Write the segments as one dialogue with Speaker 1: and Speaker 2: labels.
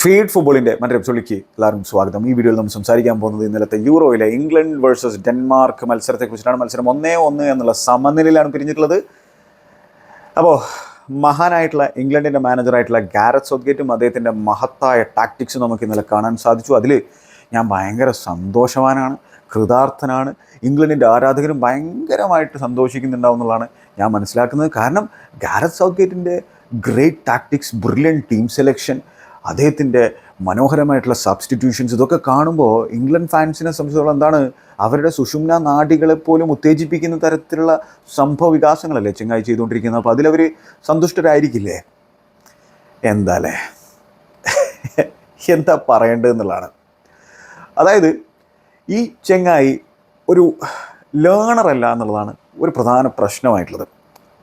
Speaker 1: Feed ഫുട്ബോളിന്റെ മറ്റൊരു എപ്പിസോഡിലേക്ക് എല്ലാവർക്കും സ്വാഗതം. ഈ വീഡിയോയിൽ നമ്മൾ സംസാരിക്കാൻ പോകുന്നത് ഇന്നലത്തെ യൂറോയിലെ ഇംഗ്ലണ്ട് വേഴ്സസ് ഡെൻമാർക്ക് മത്സരത്തെക്കുറിച്ചിട്ടാണ് മത്സരം ഒന്നേ ഒന്ന് എന്നുള്ള സമനിലയിലാണ് പിരിഞ്ഞിട്ടുള്ളത്. അപ്പോൾ മഹാനായിട്ടുള്ള ഇംഗ്ലണ്ടിന്റെ മാനേജറായിട്ടുള്ള ഗാരറ്റ് സോദ്ഗേറ്റും അദ്ദേഹത്തിന്റെ മഹത്തായ ടാക്ടിക്സും നമുക്ക് ഇന്നലെ കാണാൻ സാധിച്ചു. അതിൽ ഞാൻ ഭയങ്കര സന്തോഷവാനാണ് കൃതാർത്ഥനാണ്. ഇംഗ്ലണ്ടിന്റെ ആരാധകരും ഭയങ്കരമായിട്ട് സന്തോഷിക്കുന്നുണ്ടാവുന്നതാണ് ഞാൻ മനസ്സിലാക്കുന്നത്. കാരണം Gareth സൗത്ത്ഗേറ്റിന്റെ great tactics brilliant team selection അദ്ദേഹത്തിന്റെ മനോഹരമായിട്ടുള്ള സബ്സ്റ്റിറ്റ്യൂഷൻസ് ഇതൊക്കെ കാണുമ്പോൾ ഇംഗ്ലണ്ട് ഫാൻസിനെ സംബന്ധിച്ചിടത്തോളം എന്താണ് അവരുടെ സുഷുമ്ന നാഡികളെ പോലും ഉത്തേജിപ്പിക്കുന്ന തരത്തിലുള്ള സംഭവ വികാസങ്ങളല്ലേ ചെങ്ങായി ചെയ്തുകൊണ്ടിരിക്കുന്നത്? അപ്പോൾ അതിലവർ സന്തുഷ്ടരായിരിക്കില്ലേ? എന്താല്ലേ എന്താ പറയേണ്ടതെന്നുള്ളതാണ്. അതായത് ഈ ചെങ്ങായി ഒരു ലേണറല്ല എന്നുള്ളതാണ് ഒരു പ്രധാന പ്രശ്നമായിട്ടുള്ളത്.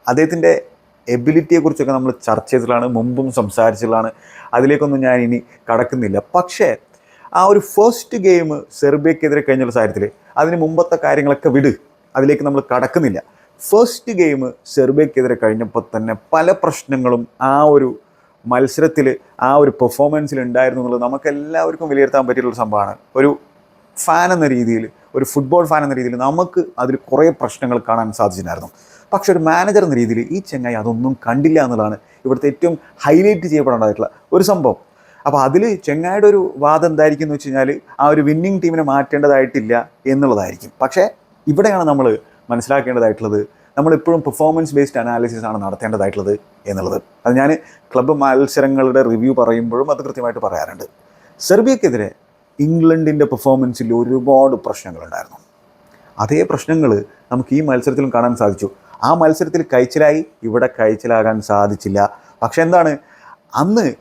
Speaker 1: അദ്ദേഹത്തിന്റെ എബിലിറ്റിയെക്കുറിച്ചൊക്കെ നമ്മൾ ചർച്ച ചെയ്തിട്ടാണ് മുമ്പും സംസാരിച്ചതാണ് അതിലേക്കൊന്നും ഞാൻ ഇനി കടക്കുന്നില്ല. പക്ഷേ ആ ഒരു ഫസ്റ്റ് ഗെയിം സെർബിയക്കെതിരെ കഴിഞ്ഞുള്ള സാഹചര്യത്തിൽ അതിന് മുമ്പത്തെ കാര്യങ്ങളൊക്കെ വിട്. അതിലേക്ക് നമ്മൾ കടക്കുന്നില്ല. ഫസ്റ്റ് ഗെയിം സെർബിയക്കെതിരെ കഴിഞ്ഞപ്പോൾ തന്നെ പല പ്രശ്നങ്ങളും ആ ഒരു മത്സരത്തിൽ ആ ഒരു പെർഫോമൻസിൽ ഉണ്ടായിരുന്നു എന്നുള്ളത് നമുക്ക് എല്ലാവർക്കും വിലയിരുത്താൻ പറ്റിയിട്ടുള്ള സംഭവമാണ്. ഒരു ഫാൻ എന്ന രീതിയിൽ ഒരു ഫുട്ബോൾ ഫാൻ എന്ന രീതിയിൽ നമുക്ക് അതിൽ കുറേ പ്രശ്നങ്ങൾ കാണാൻ സാധിച്ചിട്ടുണ്ടായിരുന്നു. പക്ഷെ ഒരു മാനേജർ എന്ന രീതിയിൽ ഈ ചെങ്ങായി അതൊന്നും കണ്ടില്ല എന്നുള്ളതാണ് ഇവിടുത്തെ ഏറ്റവും ഹൈലൈറ്റ് ചെയ്യപ്പെടേണ്ടതായിട്ടുള്ള ഒരു സംഭവം. അപ്പോൾ അതിൽ ചെങ്ങായിയുടെ ഒരു വാദം എന്തായിരിക്കും എന്ന് വെച്ച് കഴിഞ്ഞാൽ ആ ഒരു വിന്നിങ് ടീമിനെ മാറ്റേണ്ടതായിട്ടില്ല എന്നുള്ളതായിരിക്കും. പക്ഷേ ഇവിടെയാണ് നമ്മൾ മനസ്സിലാക്കേണ്ടതായിട്ടുള്ളത് നമ്മളിപ്പോഴും പെർഫോമൻസ് ബേസ്ഡ് അനാലിസിസ് ആണ് നടത്തേണ്ടതായിട്ടുള്ളത് എന്നുള്ളത്. അത് ഞാൻ ക്ലബ്ബ് മത്സരങ്ങളുടെ റിവ്യൂ പറയുമ്പോഴും അത് കൃത്യമായിട്ട് പറയാറുണ്ട്. സെർബിയക്കെതിരെ ഇംഗ്ലണ്ടിന്റെ പെർഫോമൻസിൽ ഒരുപാട് പ്രശ്നങ്ങളുണ്ടായിരുന്നു. അതേ പ്രശ്നങ്ങൾ നമുക്ക് ഈ മത്സരത്തിലും കാണാൻ സാധിച്ചു. ആ മത്സരത്തിൽ കഴിച്ചിലായി ഇവിടെ കഴിച്ചിലാകാൻ സാധിച്ചില്ല. പക്ഷെ എന്താണ് അന്ന്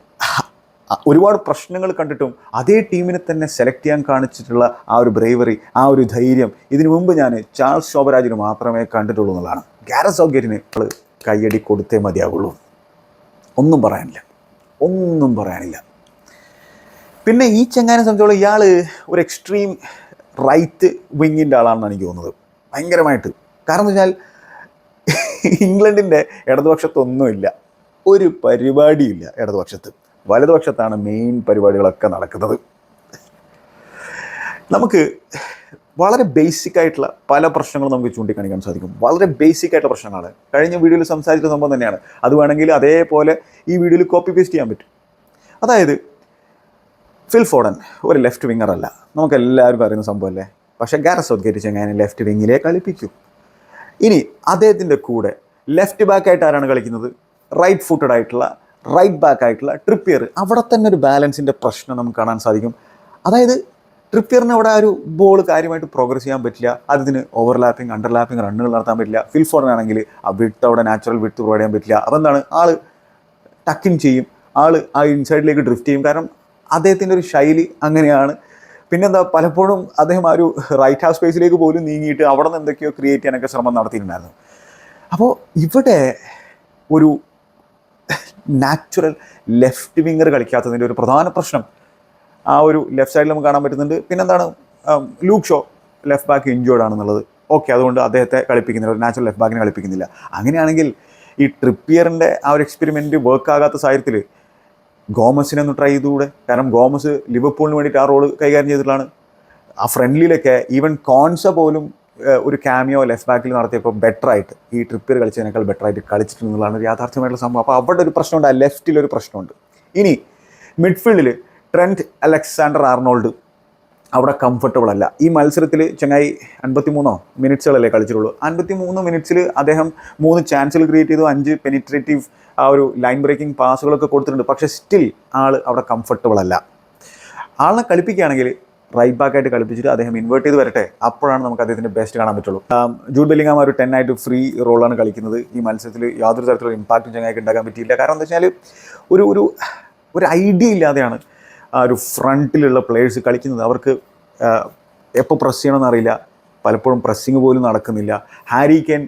Speaker 1: ഒരുപാട് പ്രശ്നങ്ങൾ കണ്ടിട്ടും അതേ ടീമിനെ തന്നെ സെലക്ട് ചെയ്യാൻ കാണിച്ചിട്ടുള്ള ആ ഒരു ബ്രേവറി ആ ഒരു ധൈര്യം ഇതിനു മുമ്പ് ഞാൻ ചാൾസ് ശോഭരാജിന് മാത്രമേ കണ്ടിട്ടുള്ളൂ എന്നുള്ളതാണ്. ഗാരസ് സൗകര്യത്തിന് കയ്യടി കൊടുത്തേ മതിയാവുള്ളൂ. ഒന്നും പറയാനില്ല. ഒന്നും പറയാനില്ല. പിന്നെ ഈ ചെങ്ങാനെ സംബന്ധിച്ചോളം ഇയാൾ ഒരു എക്സ്ട്രീം റൈറ്റ് വിങ്ങിന്റെ ആളാണെന്നാണ് എനിക്ക് തോന്നുന്നത്. ഭയങ്കരമായിട്ട്. കാരണം എന്ന് വെച്ചാൽ ഇംഗ്ലണ്ടിന്റെ ഇടതുപക്ഷത്തൊന്നുമില്ല. ഒരു പരിപാടിയില്ല ഇടതുപക്ഷത്ത്. വലതുപക്ഷത്താണ് മെയിൻ പരിപാടികളൊക്കെ നടക്കുന്നത്. നമുക്ക് വളരെ ബേസിക് ആയിട്ടുള്ള പല പ്രശ്നങ്ങളും നമുക്ക് ചൂണ്ടിക്കാണിക്കാൻ സാധിക്കും. വളരെ ബേസിക് ആയിട്ടുള്ള പ്രശ്നങ്ങളാണ്. കഴിഞ്ഞ വീഡിയോയിൽ സംസാരിച്ച സംഭവം തന്നെയാണ്. അത് വേണമെങ്കിൽ അതേപോലെ ഈ വീഡിയോയിൽ കോപ്പി പേസ്റ്റ് ചെയ്യാൻ പറ്റും. അതായത് ഫിൽ ഫോഡൻ ഒരു ലെഫ്റ്റ് വിങ്ങർ അല്ല. നമുക്ക് എല്ലാവരും അറിയുന്ന സംഭവമല്ലേ? പക്ഷേ ഗാരസ് സൗത്ത്ഗേറ്റ് ചെങ്ങാനെ ലെഫ്റ്റ് വിങ്ങിലേ കളിപ്പിക്കൂ. ഇനി അദ്ദേഹത്തിന്റെ കൂടെ ലെഫ്റ്റ് ബാക്ക് ആയിട്ട് ആരാണ് കളിക്കുന്നത്? റൈറ്റ് ഫുട്ടഡ് ആയിട്ടുള്ള റൈറ്റ് ബാക്ക് ആയിട്ടുള്ള ട്രിപ്പിയർ അവിടെ തന്നെ ഒരു ബാലൻസിന്റെ പ്രശ്നം നമുക്ക് കാണാൻ സാധിക്കും. അതായത് ട്രിപ്പിയറിന് അവിടെ ഒരു ബോൾ കാര്യമായിട്ട് പ്രോഗ്രസ് ചെയ്യാൻ പറ്റില്ല. അതിന് ഓവർലാപ്പിംഗ് അണ്ടർലാപ്പിംഗ് റണ്ണുകൾ നടത്താൻ പറ്റില്ല. ഫിൽ ഫോറിനാണെങ്കിൽ ആ വിട്ട് അവിടെ നാച്ചുറൽ വിട്ട് പ്രൊവൈഡ് ചെയ്യാൻ പറ്റില്ല. അപ്പോൾ എന്താണ് ആൾ ടക്കിൻ ചെയ്യും. ആൾ ആ ഇൻസൈഡിലേക്ക് ഡ്രിഫ്റ്റ് ചെയ്യും. കാരണം അദ്ദേഹത്തിന്റെ ഒരു ശൈലി അങ്ങനെയാണ്. പിന്നെന്താ പലപ്പോഴും അദ്ദേഹം ആ ഒരു റൈറ്റ് ഹാഫ് സ്പേസിലേക്ക് പോലും നീങ്ങിയിട്ട് അവിടെ നിന്ന് എന്തൊക്കെയോ ക്രിയേറ്റ് ചെയ്യാനൊക്കെ ശ്രമം നടത്തിയിട്ടുണ്ടായിരുന്നു. അപ്പോൾ ഇവിടെ ഒരു നാച്ചുറൽ ലെഫ്റ്റ് വിങ്ങർ കളിക്കാത്തതിന്റെ ഒരു പ്രധാന പ്രശ്നം ആ ഒരു ലെഫ്റ്റ് സൈഡിൽ നമുക്ക് കാണാൻ പറ്റുന്നുണ്ട്. പിന്നെന്താണ് Luke Shaw left back injured ആണെന്നുള്ളത്. ഓക്കെ അതുകൊണ്ട് അദ്ദേഹത്തെ കളിപ്പിക്കുന്നില്ല ഒരു നാച്ചുറൽ ലെഫ്റ്റ് ബാക്കിനെ കളിപ്പിക്കുന്നില്ല. അങ്ങനെയാണെങ്കിൽ ഈ ട്രിപ്പിയറിന്റെ ആ ഒരു എക്സ്പെരിമെന്റ് വർക്ക് ആകാത്ത സാഹചര്യത്തിൽ ഗോമസിനെ ഒന്ന് ട്രൈ ചെയ്തുകൂടെ? കാരണം ഗോമസ് ലിവർപൂളിന് വേണ്ടിയിട്ട് ആ റോൾ കൈകാര്യം ചെയ്തിട്ടുള്ളതാണ്. ആ ഫ്രണ്ട്ലിയിലൊക്കെ ഈവൻ കോൺസ പോലും ഒരു ക്യാമിയോ ലെഫ്റ്റ് ബാക്കിൽ നടത്തിയപ്പോൾ ബെറ്റർ ആയിട്ട് ഈ ട്രിപ്പിൽ കളിച്ചതിനേക്കാൾ ബെറ്റർ ആയിട്ട് കളിച്ചിട്ടുള്ളതാണ് യാഥാർത്ഥ്യമായിട്ടുള്ള സംഭവം. അപ്പോൾ അവിടെ ഒരു പ്രശ്നമുണ്ട് ലെഫ്റ്റിൽ ഒരു പ്രശ്നമുണ്ട്. ഇനി മിഡ്ഫീൽഡിൽ ട്രെന്റ് അലക്സാണ്ടർ ആർണോൾഡ്. അവിടെ കംഫർട്ടബിൾ അല്ല. ഈ മത്സരത്തിൽ ചങ്ങായി അൻപത്തി മൂന്നോ മിനിറ്റ്സുകളല്ലേ കളിച്ചിട്ടുള്ളൂ. അൻപത്തി മൂന്ന് മിനിറ്റ്സിൽ അദ്ദേഹം മൂന്ന് ചാൻസുകൾ ക്രിയേറ്റ് ചെയ്തു. അഞ്ച് പെനിട്രേറ്റീവ് ആ ഒരു ലൈൻ ബ്രേക്കിംഗ് പാസുകളൊക്കെ കൊടുത്തിട്ടുണ്ട്. പക്ഷേ സ്റ്റിൽ ആൾ അവിടെ കംഫർട്ടബിൾ അല്ല. ആളെ കളിപ്പിക്കുകയാണെങ്കിൽ റൈറ്റ് ബാക്ക് ആയിട്ട് കളിപ്പിച്ചിട്ട് അദ്ദേഹം ഇൻവേർട്ട് ചെയ്ത് വരട്ടെ. അപ്പോഴാണ് നമുക്ക് അദ്ദേഹത്തിന്റെ ബെസ്റ്റ് കാണാൻ പറ്റുള്ളൂ. ജൂഡ് ബെല്ലിങ്ങാം ഒരു ടെൻ ആയിട്ട് ഫ്രീ റോളാണ് കളിക്കുന്നത്. ഈ മത്സരത്തിൽ യാതൊരു തരത്തിലുള്ള ഇമ്പാക്റ്റും ചങ്ങായിക്ക് ഉണ്ടാക്കാൻ പറ്റിയില്ല. കാരണം എന്താ വെച്ചാൽ ഒരു ഒരു ഒരു ഐഡിയ ഇല്ലാതെയാണ് ആ ഒരു ഫ്രണ്ടിലുള്ള പ്ലേയേഴ്സ് കളിക്കുന്നത് അവർക്ക് എപ്പോൾ പ്രസ് ചെയ്യണമെന്ന് അറിയില്ല. പലപ്പോഴും പ്രസ്സിങ് പോലും നടക്കുന്നില്ല. ഹാരി കെൻ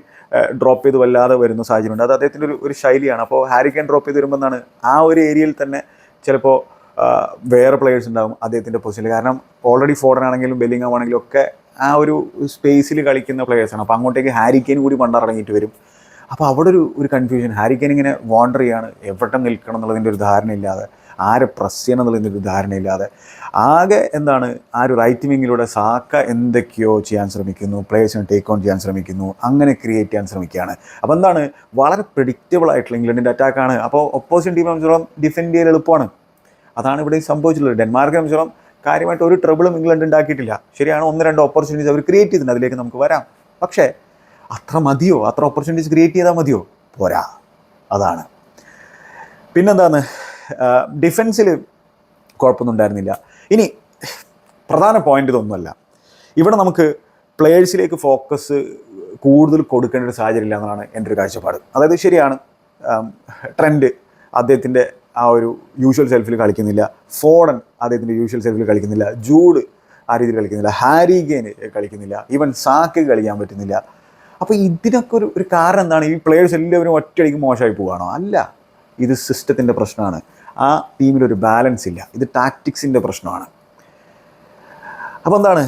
Speaker 1: ഡ്രോപ്പ് ചെയ്ത് വല്ലാതെ വരുന്ന സാഹചര്യമുണ്ട്. അത് അദ്ദേഹത്തിന്റെ ഒരു ഒരു ശൈലിയാണ്. അപ്പോൾ ഹാരി കെൻ ഡ്രോപ്പ് ചെയ്ത് വരുമ്പോൾ എന്താണ്? ആ ഒരു ഏരിയയിൽ തന്നെ ചിലപ്പോൾ വേറെ പ്ലേയേഴ്സ് ഉണ്ടാകും അദ്ദേഹത്തിന്റെ പൊസിഷനിൽ കാരണം ഓൾറെഡി ഫോർഡൻ ആണെങ്കിലും ബെല്ലിങ്ങാം ആണെങ്കിലും ഒക്കെ ആ ഒരു സ്പേസിൽ കളിക്കുന്ന പ്ലേയേഴ്സാണ് അപ്പോൾ അങ്ങോട്ടേക്ക് ഹാരി കെയിൻ കൂടി പണ്ടിറങ്ങിയിട്ട് വരും. അപ്പോൾ അവിടെ ഒരു ഒരു കൺഫ്യൂഷൻ ഹാരി കെയിൻ ഇങ്ങനെ വാണ്ടർ ചെയ്യാണ്. എവിടെ നിൽക്കണം എന്നുള്ളതിന്റെ ഒരു ധാരണയില്ലാതെ. ആരെ പ്രസ് ചെയ്യണം എന്നുള്ളതിന്റെ ധാരണയില്ലാതെ. ആകെ എന്താണ് ആ ഒരു റൈറ്റ് വിങ്ങിലൂടെ സാക്ക എന്തൊക്കെയോ ചെയ്യാൻ ശ്രമിക്കുന്നു പ്ലേയേഴ്സിനെ ടേക്ക് ഓൺ ചെയ്യാൻ ശ്രമിക്കുന്നു അങ്ങനെ ക്രിയേറ്റ് ചെയ്യാൻ ശ്രമിക്കുകയാണ്. അപ്പോൾ എന്താണ് വളരെ പ്രിഡിക്റ്റബിൾ ആയിട്ടുള്ള ഇംഗ്ലണ്ടിന്റെ അറ്റാക്കാണ് അപ്പോൾ ഒപ്പോസിഷൻ ടീമിനെ സംബന്ധിച്ചോളം ഡിഫെൻഡ് ചെയ്യാൻ എളുപ്പമാണ്. അതാണ് ഇവിടെ സംഭവിച്ചിട്ടുള്ളത്. ഡെൻമാർക്കിനെ സംബന്ധിച്ചോളം കാര്യമായിട്ട് ഒരു ട്രബിളും ഇംഗ്ലണ്ട് ഉണ്ടാക്കിയിട്ടില്ല. ശരിയാണ് ഒന്ന് രണ്ട് ഓപ്പർച്യൂണിറ്റീസ് അവർ ക്രിയേറ്റ് ചെയ്തിട്ടുണ്ട്. അതിലേക്ക് നമുക്ക് വരാം. പക്ഷേ അത്ര മതിയോ? അത്ര ഓപ്പർച്യൂണിറ്റീസ് ക്രിയേറ്റ് ചെയ്താൽ മതിയോ? പോരാ. അതാണ്. പിന്നെന്താണ് ഡിഫൻസിൽ കുഴപ്പമൊന്നും ഉണ്ടായിരുന്നില്ല. ഇനി പ്രധാന പോയിന്റ് ഇതൊന്നുമല്ല. ഇവിടെ നമുക്ക് പ്ലേയേഴ്സിലേക്ക് ഫോക്കസ് കൂടുതൽ കൊടുക്കേണ്ട ഒരു സാഹചര്യം ഇല്ല എന്നാണ് എന്റെ ഒരു കാഴ്ചപ്പാട്. അതായത് ശരിയാണ് ട്രെൻഡ് അദ്ദേഹത്തിന്റെ ആ ഒരു യൂഷ്വൽ സെൽഫിൽ കളിക്കുന്നില്ല. ഫോഡൻ അദ്ദേഹത്തിന്റെ യൂഷ്വൽ സെൽഫിൽ കളിക്കുന്നില്ല. ജൂഡ് ആ രീതിയിൽ കളിക്കുന്നില്ല. ഹാരി ഗെയിൻ കളിക്കുന്നില്ല. ഈവൻ സാക്ക് കളിക്കാൻ പറ്റുന്നില്ല. അപ്പോൾ ഇതിനൊക്കെ ഒരു ഒരു കാരണം എന്താണ്? ഈ പ്ലേയേഴ്സ് എല്ലാവരും ഒറ്റയടിക്ക് മോശമായി പോവുകയാണോ? അല്ല. ഇത് സിസ്റ്റത്തിന്റെ പ്രശ്നമാണ്. ആ ടീമിലൊരു ബാലൻസ് ഇല്ല. ഇത് ടാക്ടിക്സിന്റെ പ്രശ്നമാണ്. അപ്പോൾ എന്താണ്?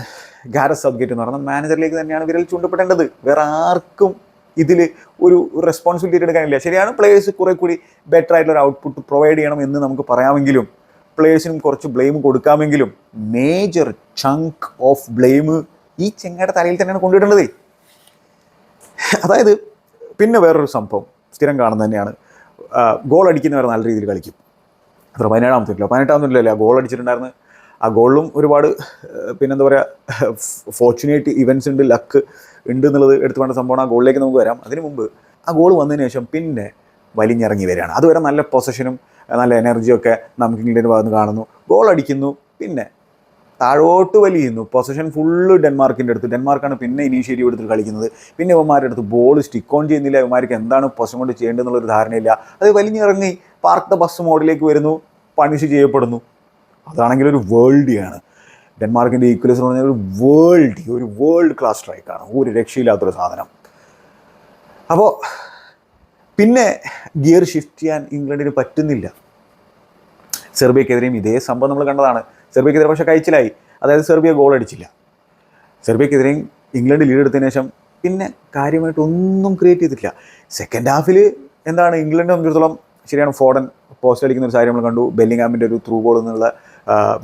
Speaker 1: ഗാരസ് സബ്ഗേറ്റ് എന്ന് പറഞ്ഞാൽ മാനേജറിലേക്ക് തന്നെയാണ് വിരൽ ചൂണ്ടപ്പെടേണ്ടത്. വേറെ ആർക്കും ഇതിൽ ഒരു റെസ്പോൺസിബിലിറ്റി എടുക്കാനില്ല. ശരിയാണ് പ്ലേയേഴ്സ് കുറേ കൂടി ബെറ്റർ ആയിട്ടുള്ള ഒരു ഔട്ട്പുട്ട് പ്രൊവൈഡ് ചെയ്യണം എന്ന് നമുക്ക് പറയാമെങ്കിലും പ്ലേയേഴ്സിനും കുറച്ച് ബ്ലെയിം കൊടുക്കാമെങ്കിലും മേജർ ചങ്ക് ഓഫ് ബ്ലെയിം ഈ ചെങ്ങയുടെ തലയിൽ തന്നെയാണ് കൊണ്ടുവിടേണ്ടത്. അതായത് പിന്നെ വേറൊരു സംഭവം സ്ഥിരം കാണുന്നത് തന്നെയാണ്. ഗോൾ അടിക്കുന്നവർ നല്ല രീതിയിൽ കളിക്കും. അത്ര പതിനേഴാമത്തെ ഇല്ല പതിനെട്ടാമത്തെ ഇല്ലല്ലോ ഗോൾ അടിച്ചിട്ടുണ്ടായിരുന്നു. ആ ഗോളിലും ഒരുപാട് പിന്നെന്താ പറയുക ഫോർച്ചുനേറ്റ് ഇവൻസ് ഉണ്ട് ലക്ക് ഉണ്ട് എന്നുള്ളത് എടുത്തു വേണ്ട സംഭവമാണ്. ആ ഗോളിലേക്ക് നമുക്ക് വരാം. അതിന് മുമ്പ് ആ ഗോൾ വന്നതിന് ശേഷം പിന്നെ വലിഞ്ഞിറങ്ങി വരികയാണ്. അതുവരെ നല്ല പൊസഷനും നല്ല എനർജിയൊക്കെ നമുക്ക് ഇംഗ്ലണ്ടിന്റെ ഭാഗത്ത് കാണുന്നു. ഗോൾ അടിക്കുന്നു പിന്നെ താഴോട്ട് വലിയുന്നു. പൊസഷൻ ഫുള്ള് ഡെൻമാർക്കിന്റെ അടുത്ത്. ഡെൻമാർക്കാണ് പിന്നെ ഇനീഷ്യേറ്റീവ് എടുത്തിട്ട് കളിക്കുന്നത്. പിന്നെ ഇവന്മാരുടെ അടുത്ത് ബോൾ സ്റ്റിക്ക് ഓൺ ചെയ്യുന്നില്ല. ഇവന്മാർക്ക് എന്താണ് പൊസം കൊണ്ട് ചെയ്യേണ്ടതെന്നുള്ളൊരു ധാരണയില്ല. അത് വലിഞ്ഞിറങ്ങി ദ ബസ് മോഡിലേക്ക് വരുന്നു. പണിഷ് ചെയ്യപ്പെടുന്നു. അതാണെങ്കിൽ ഒരു വേൾഡിയാണ് ഡെൻമാർക്കിന്റെ ഈക്വലസ് എന്ന് പറഞ്ഞാൽ ഒരു വേൾഡ് ഒരു വേൾഡ് ക്ലാസ് സ്ട്രൈക്കാണ് ഒരു രക്ഷയില്ലാത്തൊരു സാധനം. അപ്പോൾ പിന്നെ ഗിയർ ഷിഫ്റ്റ് ചെയ്യാൻ ഇംഗ്ലണ്ടിന് പറ്റുന്നില്ല. സെർബിയക്കെതിരെയും ഇതേ സംഭവം നമ്മൾ കണ്ടതാണ്. സെർബിയക്കെതിരെ പക്ഷേ കഴിച്ചിലായി. അതായത് സെർബിയ ഗോൾ അടിച്ചില്ല. സെർബിയക്കെതിരെയും ഇംഗ്ലണ്ട് ലീഡ് എടുത്തതിന് ശേഷം പിന്നെ കാര്യമായിട്ട് ഒന്നും ക്രിയേറ്റ് ചെയ്തിട്ടില്ല. സെക്കൻഡ് ഹാഫിൽ എന്താണ് ഇംഗ്ലണ്ടിനെ സംബന്ധിച്ചിടത്തോളം ശരിയാണ് ഫോഡൻ പോസ്റ്റ് അടിക്കുന്ന ഒരു സാരി നമ്മൾ കണ്ടു. ബെല്ലിംഗാമിന്റെ ഒരു ത്രൂ ബോൾ എന്നുള്ള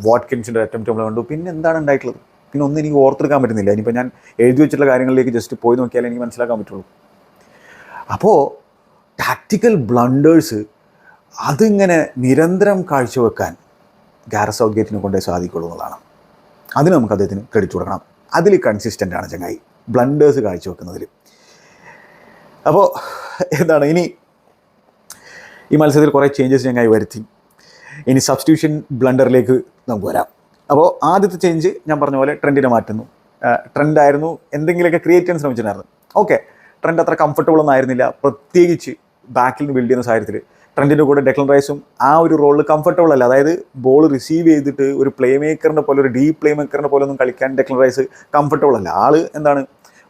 Speaker 1: വാട്കിൻസിന്റെ അറ്റംപ്റ്റ് നമ്മൾ കണ്ടു. പിന്നെ എന്താണ് ഉണ്ടായിട്ടുള്ളത്? പിന്നെ ഒന്നും എനിക്ക് ഓർത്തെടുക്കാൻ പറ്റുന്നില്ല. ഇനിയിപ്പോൾ ഞാൻ എഴുതി വെച്ചിട്ടുള്ള കാര്യങ്ങളിലേക്ക് ജസ്റ്റ് പോയി നോക്കിയാലേ എനിക്ക് മനസ്സിലാക്കാൻ പറ്റുള്ളൂ. അപ്പോൾ ടാക്റ്റിക്കൽ ബ്ലണ്ടേഴ്സ് അതിങ്ങനെ നിരന്തരം കാഴ്ചവെക്കാൻ ഗാരസ് സൗത്ത് കൊണ്ടേ സാധിക്കുള്ളൂ എന്നുള്ളതാണ് അതിന് നമുക്ക് അദ്ദേഹത്തിന് ക്രെഡിറ്റ് കൊടുക്കണം. അതിൽ കൺസിസ്റ്റന്റ് ആണ് ചങ്ങായി. ബ്ലണ്ടേഴ്സ് കാഴ്ചവെക്കുന്നതിൽ അപ്പോൾ എന്താണ്? ഇനി ഈ മത്സരത്തിൽ കുറേ ചേഞ്ചസ് ചങ്ങായി വരുത്തി. ഇനി സബ്സ്റ്റിറ്റ്യൂഷൻ ബ്ലണ്ടറിലേക്ക് നമുക്ക് വരാം. അപ്പോൾ ആദ്യത്തെ ചേഞ്ച് ഞാൻ പറഞ്ഞ പോലെ ട്രെൻഡിനെ മാറ്റുന്നു. ട്രെൻഡായിരുന്നു എന്തെങ്കിലുമൊക്കെ ക്രിയേറ്റ് ചെയ്യാൻ ശ്രമിച്ചിട്ടുണ്ടായിരുന്നു. ഓക്കെ ട്രെൻഡ് അത്ര കംഫർട്ടബിൾ ഒന്നും ആയിരുന്നില്ല. പ്രത്യേകിച്ച് ബാക്കിൽ നിന്ന് ബിൽഡ് ചെയ്യുന്ന സാഹചര്യത്തിൽ ട്രെൻഡിന്റെ കൂടെ ഡെക്ലൻ റൈസും ആ ഒരു റോളിൽ കംഫർട്ടബിൾ അല്ല. അതായത് ബോൾ റിസീവ് ചെയ്തിട്ട് ഒരു പ്ലേ മേക്കറിന്റെ പോലെ ഒരു ഡീപ്പ് പ്ലേ മേക്കറിന്റെ പോലെ ഒന്നും കളിക്കാൻ ഡെക്ലൻ റൈസ് കംഫർട്ടബിൾ അല്ല. ആൾ എന്താണ്?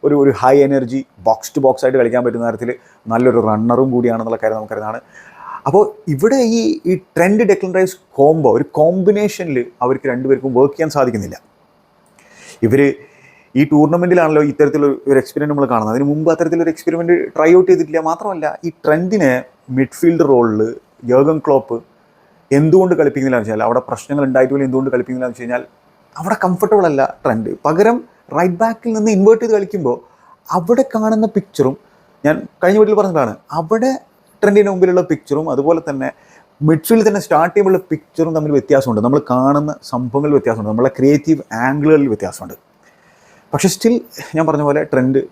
Speaker 1: ഒരു ഒരു high energy box to box ആയിട്ട് കളിക്കാൻ പറ്റുന്ന തരത്തിൽ നല്ലൊരു റണ്ണറും കൂടിയാണെന്നുള്ള കാര്യം നമുക്കറിയുന്നതാണ് അപ്പോൾ ഇവിടെ ഈ ഈ ട്രെൻഡ് ഡെക്ലൻ റൈസ് കോംബോ ഒരു കോമ്പിനേഷനിൽ അവർക്ക് രണ്ടുപേർക്കും വർക്ക് ചെയ്യാൻ സാധിക്കുന്നില്ല. ഇവർ ഈ ടൂർണമെന്റിലാണല്ലോ ഇത്തരത്തിലൊരു ഒരു എക്സ്പെരിമെന്റ് നമ്മൾ കാണുന്നത്. അതിന് മുമ്പ് അത്തരത്തിലൊരു എക്സ്പെരിമെന്റ് ട്രൈ ഔട്ട് ചെയ്തിട്ടില്ല. മാത്രമല്ല ഈ ട്രെൻഡിനെ മിഡ്ഫീൽഡ് റോളിൽ യോഗം ക്ലോപ്പ് എന്തുകൊണ്ട് കളിപ്പിക്കുന്നില്ല വെച്ചാൽ അവിടെ പ്രശ്നങ്ങൾ ഉണ്ടായിട്ട് പോലും എന്തുകൊണ്ട് കളിപ്പിക്കുന്നില്ല വെച്ച് കഴിഞ്ഞാൽ അവിടെ കംഫർട്ടബിൾ അല്ല ട്രെൻഡ് പകരം റൈറ്റ് ബാക്കിൽ നിന്ന് ഇൻവേർട്ട് ചെയ്ത് കളിക്കുമ്പോൾ അവിടെ കാണുന്ന പിക്ചറും ഞാൻ കഴിഞ്ഞ വീട്ടിൽ പറഞ്ഞതാണ് അവിടെ ട്രെൻഡിന്റെ മുമ്പിലുള്ള പിക്ചറും അതുപോലെ തന്നെ മിഡ്ഫീൽഡിൽ തന്നെ സ്റ്റാർട്ട് ചെയ്യുമ്പോഴുള്ള പിക്ചറും തമ്മിൽ വ്യത്യാസമുണ്ട്. നമ്മൾ കാണുന്ന സംഭവങ്ങളിൽ വ്യത്യാസമുണ്ട്. നമ്മളെ ക്രിയേറ്റീവ് ആംഗിളുകളിൽ വ്യത്യാസമുണ്ട്. പക്ഷേ സ്റ്റിൽ ഞാൻ പറഞ്ഞ പോലെ ട്രെൻഡ്